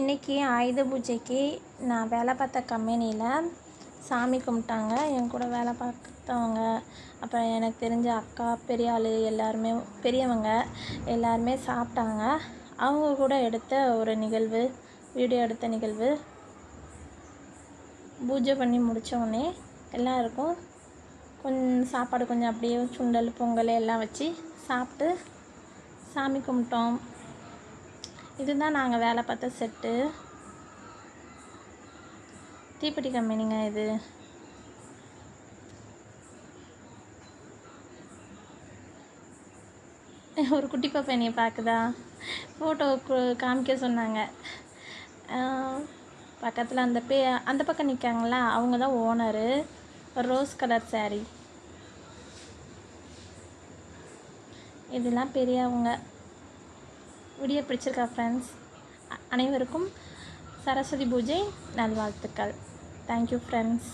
இன்றைக்கி ஆயுத பூஜைக்கு நான் வேலை பார்த்த கம்பெனியில் சாமி கும்பிட்டாங்க. என் கூட வேலை பார்த்தவங்க அப்புறம் எனக்கு தெரிஞ்ச அக்கா பெரிய ஆள் எல்லாருமே பெரியவங்க எல்லாருமே சாப்பிட்டாங்க. அவங்க கூட எடுத்த ஒரு நிகழ்வு வீடியோ எடுத்த நிகழ்வு. பூஜை பண்ணி முடித்தோடனே எல்லாருக்கும் கொஞ்சம் சாப்பாடு கொஞ்சம் அப்படியே சுண்டல் பொங்கல் எல்லாம் வச்சு சாப்பிட்டு சாமி கும்பிட்டோம். இதுதான் நாங்கள் வேலை பார்த்த செட்டு. தீப்பெட்டி கம்பெனிங்க இது. ஒரு குட்டி பாப்பா என்னைய பார்க்குதா? ஃபோட்டோ காமிக்க சொன்னாங்க. பக்கத்தில் அந்த பே அந்த பக்கம் நிற்காங்களா அவங்க தான் ஓனரு ரோஸ் கலர் saree. இதெல்லாம் பெரியவங்க. வீடியோ பிடிச்சிருக்கா ஃப்ரெண்ட்ஸ் அனைவருக்கும் சரஸ்வதி பூஜை நல்வாழ்த்துக்கள். Thank you friends